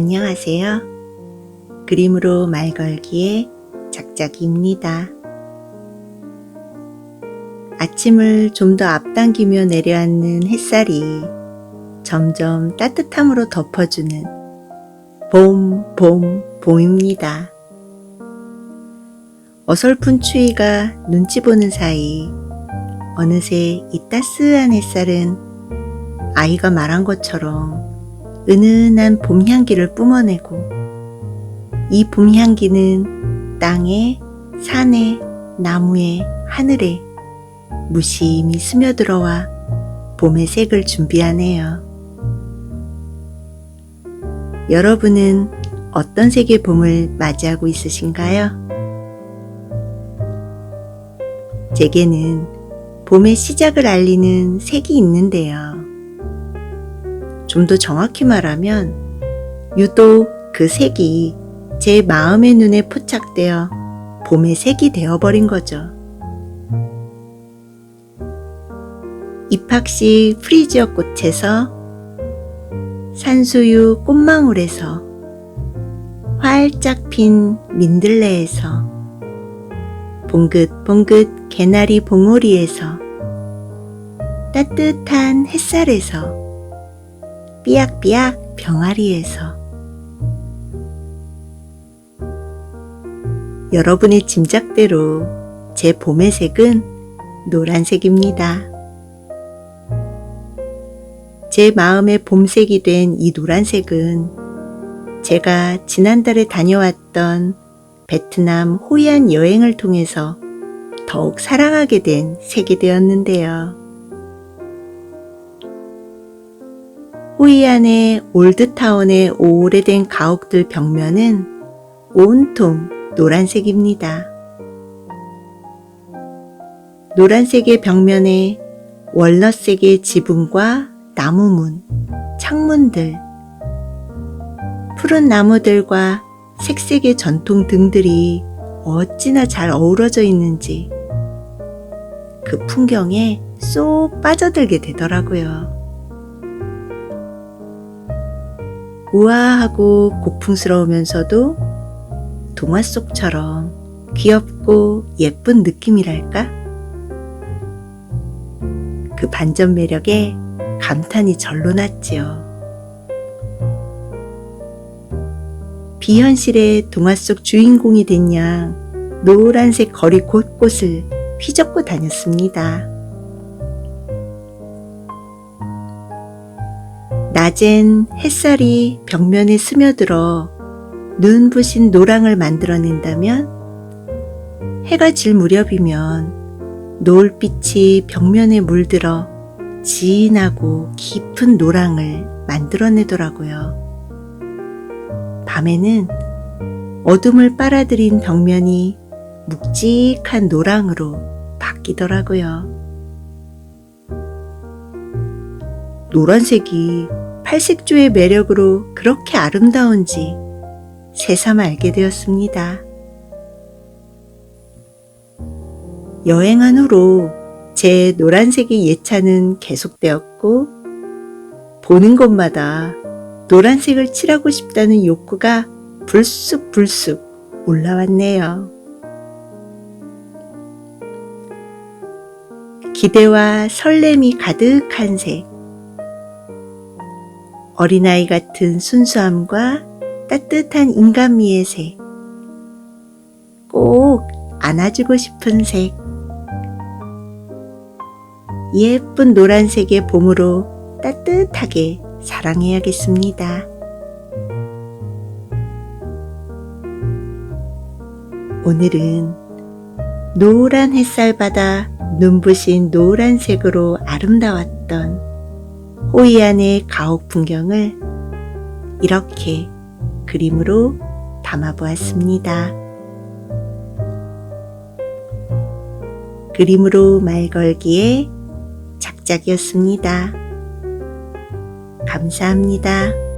안녕하세요. 그림으로 말 걸기의 작작입니다. 아침을 좀 더 앞당기며 내려앉는 햇살이 점점 따뜻함으로 덮어주는 봄, 봄, 봄입니다. 어설픈 추위가 눈치 보는 사이 어느새 이 따스한 햇살은 아이가 말한 것처럼 은은한 봄 향기를 뿜어내고 이 봄 향기는 땅에, 산에, 나무에, 하늘에 무심히 스며들어와 봄의 색을 준비하네요. 여러분은 어떤 색의 봄을 맞이하고 있으신가요? 제게는 봄의 시작을 알리는 색이 있는데요. 좀 더 정확히 말하면 유독 그 색이 제 마음의 눈에 포착되어 봄의 색이 되어버린 거죠. 입학식 프리지어 꽃에서 산수유 꽃망울에서 활짝 핀 민들레에서 봉긋봉긋 개나리 봉오리에서 따뜻한 햇살에서 삐약삐약 병아리에서 여러분의 짐작대로 제 봄의 색은 노란색입니다. 제 마음의 봄색이 된 이 노란색은 제가 지난달에 다녀왔던 베트남 호이안 여행을 통해서 더욱 사랑하게 된 색이 되었는데요. 호이안의 올드타운의 오래된 가옥들 벽면은 온통 노란색입니다. 노란색의 벽면에 월넛색의 지붕과 나무문, 창문들, 푸른 나무들과 색색의 전통 등들이 어찌나 잘 어우러져 있는지 그 풍경에 쏙 빠져들게 되더라고요. 우아하고 고풍스러우면서도 동화 속처럼 귀엽고 예쁜 느낌이랄까? 그 반전 매력에 감탄이 절로 났지요. 비현실의 동화 속 주인공이 된 양 노란색 거리 곳곳을 휘젓고 다녔습니다. 낮엔 햇살이 벽면에 스며들어 눈부신 노랑을 만들어낸다면 해가 질 무렵이면 노을빛이 벽면에 물들어 진하고 깊은 노랑을 만들어내더라고요. 밤에는 어둠을 빨아들인 벽면이 묵직한 노랑으로 바뀌더라고요. 노란색이 팔색조의 매력으로 그렇게 아름다운지 새삼 알게 되었습니다. 여행한 후로 제 노란색의 예찬은 계속되었고, 보는 곳마다 노란색을 칠하고 싶다는 욕구가 불쑥불쑥 올라왔네요. 기대와 설렘이 가득한 색. 어린아이 같은 순수함과 따뜻한 인간미의 색. 꼭 안아주고 싶은 색. 예쁜 노란색의 봄으로 따뜻하게 사랑해야겠습니다. 오늘은 노란 햇살 바다 눈부신 노란색으로 아름다웠던 호이안의 가옥 풍경을 이렇게 그림으로 담아보았습니다. 그림으로 말 걸기에 작작이었습니다. 감사합니다.